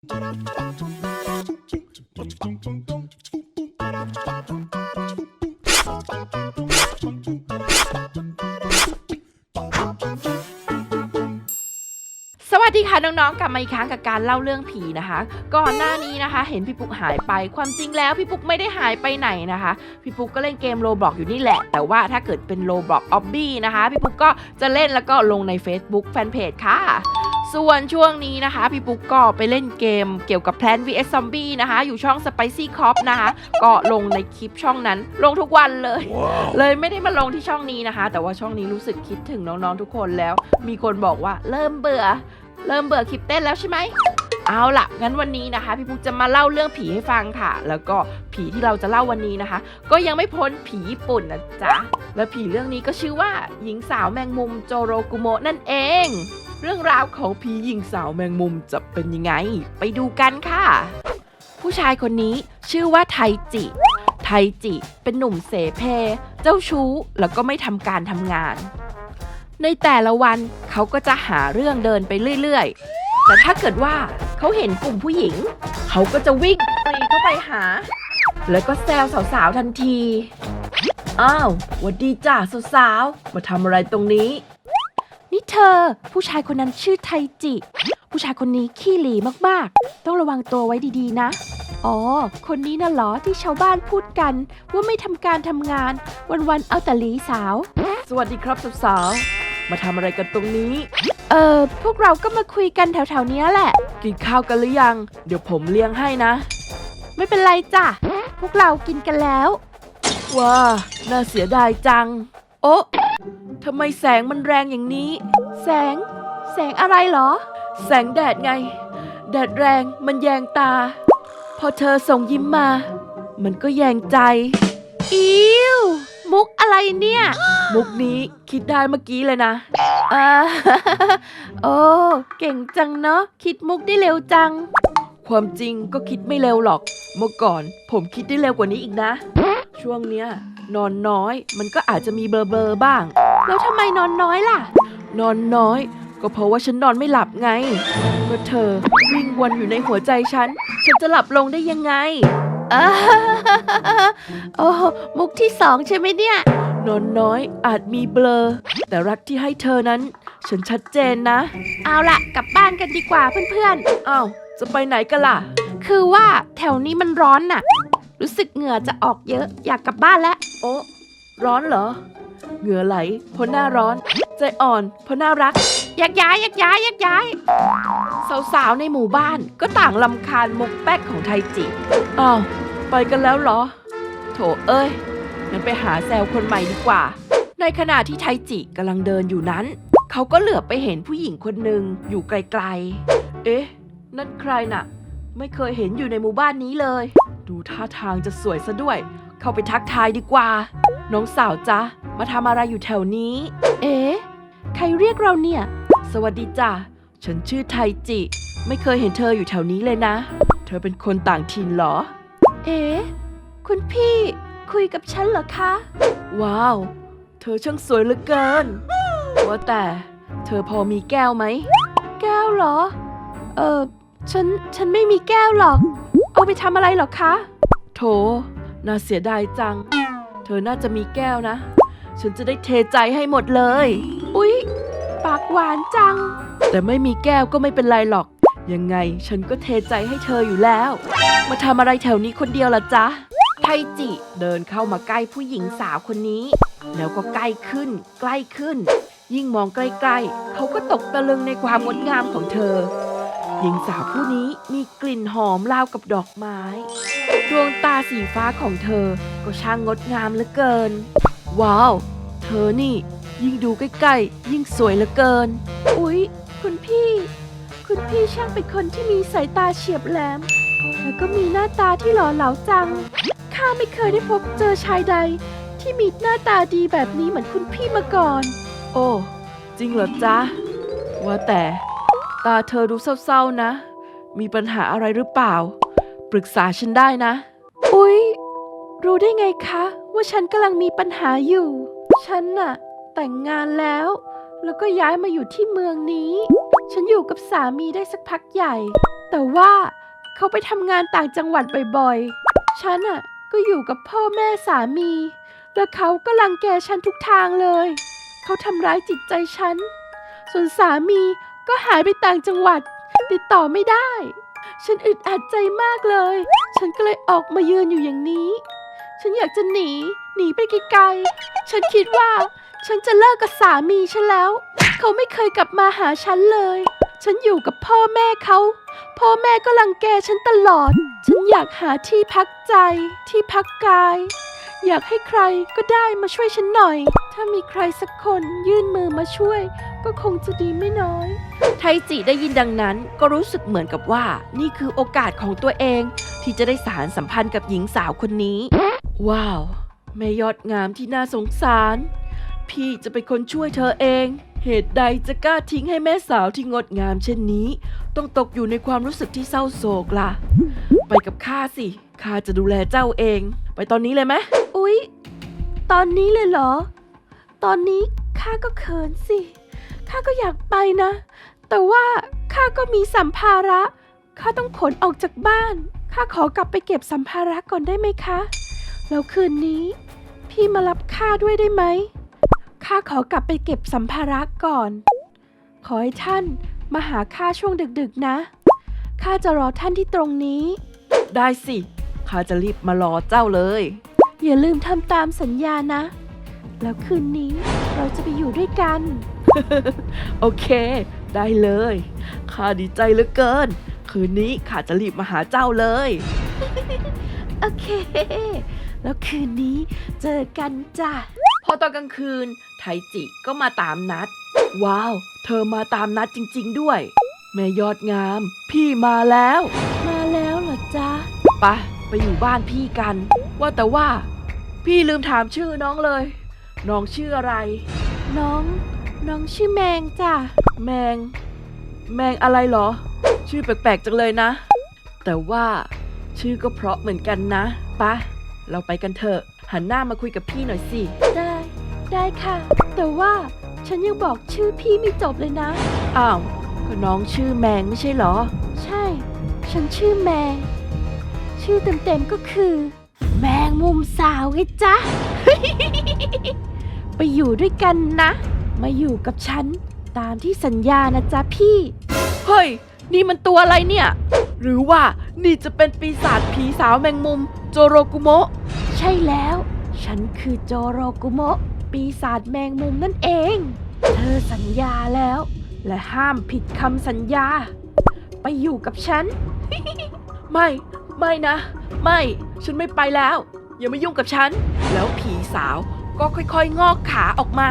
สวัสดีค่ะน้องๆ กลับมาอีกครั้งกับการเล่าเรื่องผีนะคะ ก่อนหน้านี้นะคะ เห็นพี่ปุ๊กหายไปความจริงแล้วพี่ปุ๊กไม่ได้หายไปไหนนะคะ พี่ปุ๊กก็เล่นเกมโ o บล็อกอยู่นี่แหละ แต่ว่าถ้าเกิดเป็นโ o บล็อกออบบี้นะคะ พี่ปุ๊กก็จะเล่นแล้วก็ลงใน Facebook Fanpage ค่ะ ส่วนช่วงนี้นะคะ พี่ปุ๊กก็ไปเล่นเกมเกี่ยวกับ Plan vs Zombie นะคะ อยู่ช่อง Spicy Cop นะคะ ก็ลงในคลิปช่องนั้น ลงทุกวันเลยเลยไม่ได้มาลงที่ช่องนี้นะคะ แต่ว่าช่องนี้รู้สึกคิดถึงน้องๆทุกคนแล้ว มีคนบอกว่าเริ่มเบื่อ เริ่มเบื่อคลิปเต้นแล้วใช่ไหมเอาล่ะ งั้นวันนี้นะคะ พี่ปุ๊กจะมาเล่าเรื่องผีให้ฟังค่ะ แล้วก็ผีที่เราจะเล่าวันนี้นะคะ ก็ยังไม่พ้นผีญี่ปุ่นนะจ๊ะ และผีเรื่องนี้ก็ชื่อว่าหญิงสาวแมงมุมโจโรกุโมะนั่นเอง เรื่องราวของผีหญิงสาวแมงมุมจะเป็นยังไง ไปดูกันค่ะ ผู้ชายคนนี้ชื่อว่าไทจิ ไทจิเป็นหนุ่มเสเพ เจ้าชู้แล้วก็ไม่ทำการทำงาน ในแต่ละวันเขาก็จะหาเรื่องเดินไปเรื่อยๆ แต่ถ้าเกิดว่าเขาเห็นกลุ่มผู้หญิง เขาก็จะวิ่งปรีเข้าไปหา แล้วก็แซวสาวๆทันที อ้าวหวัดดีจ้าสาวๆมาทำอะไรตรงนี้ เธอ ผู้ชายคนนั้นชื่อไทจิ ผู้ชายคนนี้ขี้หลีมากๆ ต้องระวังตัวไว้ดีๆนะ อ๋อ คนนี้น่ะเหรอที่ชาวบ้านพูดกัน ว่าไม่ทำการทำงาน วันๆเอาแต่หลีสาว สวัสดีครับสาวๆมาทำอะไรกันตรงนี้ เออพวกเราก็มาคุยกันแถวๆเนี้ยแหละ กินข้าวกันหรือยัง เดี๋ยวผมเลี้ยงให้นะ ไม่เป็นไรจ้ะ พวกเรากินกันแล้ว ว้า น่าเสียดายจัง โอ๊ะ ทำไมแสงมันแรงอย่างนี้ แสง แสงอะไรเหรอ แสงแดดไง แดดแรงมันแยงตา พอเธอส่งยิ้มมา มันก็แยงใจอิวมุกอะไรเนี่ย มุกนี้คิดได้เมื่อกี้เลยนะอ่า โอ้เก่งจังเนาะคิดมุกได้เร็วจัง ความจริงก็คิดไม่เร็วหรอก เมื่อก่อนผมคิดได้เร็วกว่านี้อีกนะ ช่วงเนี้ยนอนน้อยมันก็อาจจะมีเบลอเบลอๆบ้าง แล้วทำไมนอนน้อยล่ะ นอนน้อย ก็เพราะว่าฉันนอนไม่หลับไงก็เธอวิ่งวนอยู่ในหัวใจฉัน ฉันจะหลับลงได้ยังไงอ่าโอ้มุกที่สองใช่ไหมเนี่ย นอนน้อยอาจมีเบลอ แต่รักที่ให้เธอนั้น ฉันชัดเจนนะ เอาละกลับบ้านกันดีกว่าเพื่อนๆอ้าวจะไปไหนกันล่ะ คือว่าแถวนี้มันร้อนน่ะ รู้สึกเหงื่อจะออกเยอะ อยากกลับบ้านแล้ว โอ้ร้อนเหรอ เหงื่อไหลเพราะหน้าร้อน ใจอ่อนเพราะน่ารักอยากย้ายอยากย้ายอยากย้าย สาวๆในหมู่บ้านก็ต่างลำคาญมุกแป๊กของไทจิอ้าวไปกันแล้วเหรอ โถเอ้ยงั้นไปหาแซวคนใหม่ดีกว่า ในขณะที่ไทจิกำลังเดินอยู่นั้น เขาก็เหลือบไปเห็นผู้หญิงคนหนึ่งอยู่ไกลๆ เอ๊ะ นั่นใครน่ะ ไม่เคยเห็นอยู่ในหมู่บ้านนี้เลย ดูท่าทางจะสวยซะด้วย เข้าไปทักทายดีกว่า น้องสาวจ๊ะ มาทำอะไรอยู่แถวนี้ เอ๊ะ ใครเรียกเราเนี่ย สวัสดีจ้ะ ฉันชื่อไทจิ ไม่เคยเห็นเธออยู่แถวนี้เลยนะ เธอเป็นคนต่างถิ่นเหรอ เอ๊ะ คุณพี่ คุยกับฉันเหรอคะ ว้าว เธอช่างสวยเหลือเกิน ว่าแต่ เธอพอมีแก้วไหม แก้วเหรอ เออ ฉัน ฉันไม่มีแก้วหรอก เอาไปทำอะไรหรอคะ โถ น่าเสียดายจัง เธอน่าจะมีแก้วนะ ฉันจะได้เทใจให้หมดเลย อุ๊ย ปากหวานจัง แต่ไม่มีแก้วก็ไม่เป็นไรหรอก ยังไงฉันก็เทใจให้เธออยู่แล้ว มาทำอะไรแถวนี้คนเดียวล่ะจ๊ะ ไทจิเดินเข้ามาใกล้ผู้หญิงสาวคนนี้ แล้วก็ใกล้ขึ้น ใกล้ขึ้น ยิ่งมองใกล้ๆ เขาก็ตกตะลึงในความงดงามของเธอ หญิงสาวผู้นี้มีกลิ่นหอมราวกับดอกไม้ ดวงตาสีฟ้าของเธอก็ช่างงดงามเหลือเกิน ว้าว เธอนี่ ยิ่งดูใกล้ๆ ยิ่งสวยเหลือเกิน อุ๊ย คุณพี่ คุณพี่ช่างเป็นคนที่มีสายตาเฉียบแหลม แล้วก็มีหน้าตาที่หล่อเหลาจัง ข้าไม่เคยได้พบเจอชายใด ที่มีหน้าตาดีแบบนี้เหมือนคุณพี่มาก่อน โอ้ จริงเหรอจ๊ะ ว่าแต่ ตาเธอดูเศร้าๆนะ มีปัญหาอะไรหรือเปล่า ปรึกษาฉันได้นะ อุ๊ย รู้ได้ไงคะ ว่าฉันกำลังมีปัญหาอยู่ ฉันน่ะ แต่งงานแล้ว แล้วก็ย้ายมาอยู่ที่เมืองนี้ ฉันอยู่กับสามีได้สักพักใหญ่ แต่ว่าเขาไปทำงานต่างจังหวัดบ่อยๆ ฉันอะก็อยู่กับพ่อแม่สามี และเขาก็รังแกฉันทุกทางเลย เขาทำร้ายจิตใจฉัน ส่วนสามี ก็หายไปต่างจังหวัด ติดต่อไม่ได้ ฉันอึดอัดใจมากเลย ฉันก็เลยออกมายืนอยู่อย่างนี้ ฉันอยากจะหนี หนีไปไกลๆ ฉันคิดว่า ฉันจะเลิกกับสามีฉันแล้ว เขาไม่เคยกลับมาหาฉันเลย ฉันอยู่กับพ่อแม่เขา พ่อแม่ก็รังแกฉันตลอด ฉันอยากหาที่พักใจ ที่พักกาย อยากให้ใครก็ได้มาช่วยฉันหน่อย ถ้ามีใครสักคนยื่นมือมาช่วย ก็คงจะดีไม่น้อย ไทจิได้ยินดังนั้นก็รู้สึกเหมือนกับว่า นี่คือโอกาสของตัวเอง ที่จะได้สารสัมพันธ์กับหญิงสาวคนนี้ ว้าว แม่ยอดงามที่น่าสงสาร พี่จะเป็นคนช่วยเธอเอง เหตุใดจะกล้าทิ้งให้แม่สาวที่งดงามเช่นนี้ ต้องตกอยู่ในความรู้สึกที่เศร้าโศกล่ะ ไปกับข้าสิข้าจะดูแลเจ้าเอง ไปตอนนี้เลยไหมอุ๊ย ตอนนี้เลยเหรอ ตอนนี้ข้าก็เขินสิ ข้าก็อยากไปนะ แต่ว่าข้าก็มีสัมภาระ ข้าต้องขนออกจากบ้าน ข้าขอกลับไปเก็บสัมภาระก่อนได้ไหมคะ แล้วคืนนี้ พี่มารับข้าด้วยได้ไหม ข้าขอกลับไปเก็บสัมภาระก่อน ขอให้ท่านมาหาข้าช่วงดึกๆนะ ข้าจะรอท่านที่ตรงนี้ ได้สิ ข้าจะรีบมารอเจ้าเลย อย่าลืมทำตามสัญญานะ แล้วคืนนี้เราจะไปอยู่ด้วยกัน โอเค ได้เลยข้าดีใจเหลือเกิน คืนนี้ข้าจะรีบมาหาเจ้าเลย โอเค แล้วคืนนี้เจอกันจ้ะพอตอนกลางคืน ไทจิก็มาตามนัด ว้าว เธอมาตามนัดจริง ๆ ด้วย แม่ยอดงาม พี่มาแล้ว มาแล้วเหรอจ๊ะไปะไปอยู่บ้านพี่กัน ว่าแต่ว่า พี่ลืมถามชื่อน้องเลย น้องชื่ออะไร น้อง น้องชื่อแมงจ้ะ แมง แมงอะไรเหรอ ชื่อแปลกๆจังเลยนะ แต่ว่าชื่อก็เพราะเหมือนกันนะปะเราไปกันเถอะ หันหน้ามาคุยกับพี่หน่อยสิ ได้ ได้ค่ะ แต่ว่าฉันยังบอกชื่อพี่ไม่จบเลยนะ อ้าว ก็น้องชื่อแมงไม่ใช่เหรอ ใช่ ฉันชื่อแมง ชื่อเต็มๆก็คือ แมงมุมสาวไงจ๊ะ ไปอยู่ด้วยกันนะ มาอยู่กับฉัน ตามที่สัญญานะจ๊ะพี่ เฮ้ย นี่มันตัวอะไรเนี่ย หรือว่านี่จะเป็นปีศาจผีสาวแมงมุม โจโรกุโมะ ใช่แล้ว ฉันคือโจโรกุโมะ ปีศาจแมงมุมนั่นเอง เธอสัญญาแล้ว และห้ามผิดคำสัญญา ไปอยู่กับฉัน ไม่ ไม่นะ ไม่ ฉันไม่ไปแล้ว อย่ามายุ่งกับฉัน แล้วผีสาวก็ค่อยๆ งอกขาออกมา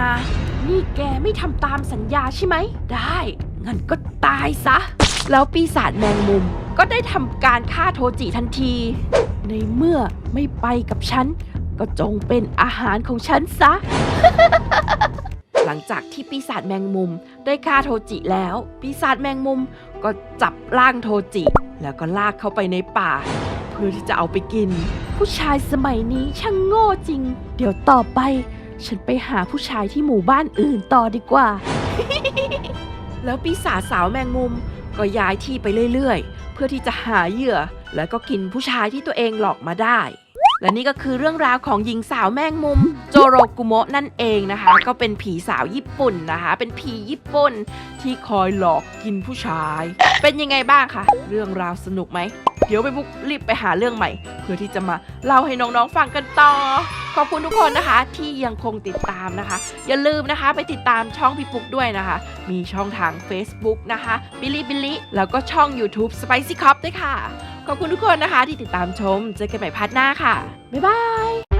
นี่แกไม่ทำตามสัญญาใช่ไหม ได้งั้นก็ตายซะ แล้วปีศาจแมงมุมก็ได้ทำการฆ่าโทจิทันที ในเมื่อไม่ไปกับฉัน ก็จงเป็นอาหารของฉันซะ หลังจากที่ปีศาจแมงมุมได้ฆ่าโทจิแล้ว ปีศาจแมงมุมก็จับร่างโทจิ แล้วก็ลากเข้าไปในป่า เพื่อที่จะเอาไปกิน ผู้ชายสมัยนี้ช่างโง่จริง เดี๋ยวต่อไป ฉันไปหาผู้ชายที่หมู่บ้านอื่นต่อดีกว่า แล้วปีศาจสาวแมงมุมก็ย้ายที่ไปเรื่อยๆ เพื่อที่จะหาเหยื่อ แล้วก็กินผู้ชายที่ตัวเองหลอกมาได้ และนี่ก็คือเรื่องราวของหญิงสาวแมงมุม โจโรกุโมะนั่นเองนะคะ ก็เป็นผีสาวญี่ปุ่นนะคะ เป็นผีญี่ปุ่นที่คอยหลอกกินผู้ชาย เป็นยังไงบ้างคะเรื่องราวสนุกไหม เดี๋ยวไปบุกรีบไปหาเรื่องใหม่ เพื่อที่จะมาเล่าให้น้องๆฟังกันต่อ ขอบคุณทุกคนนะคะที่ยังคงติดตามนะคะ อย่าลืมนะคะไปติดตามช่องพี่ปุ๊กด้วยนะคะ มีช่องทาง Facebook นะคะบิลลี่บิลลี่แล้วก็ช่อง YouTube Spicy Cop ด้วยค่ะ ขอบคุณทุกคนนะคะที่ติดตามชม เจอกันใหม่พาร์ทหน้าค่ะ บ๊ายบาย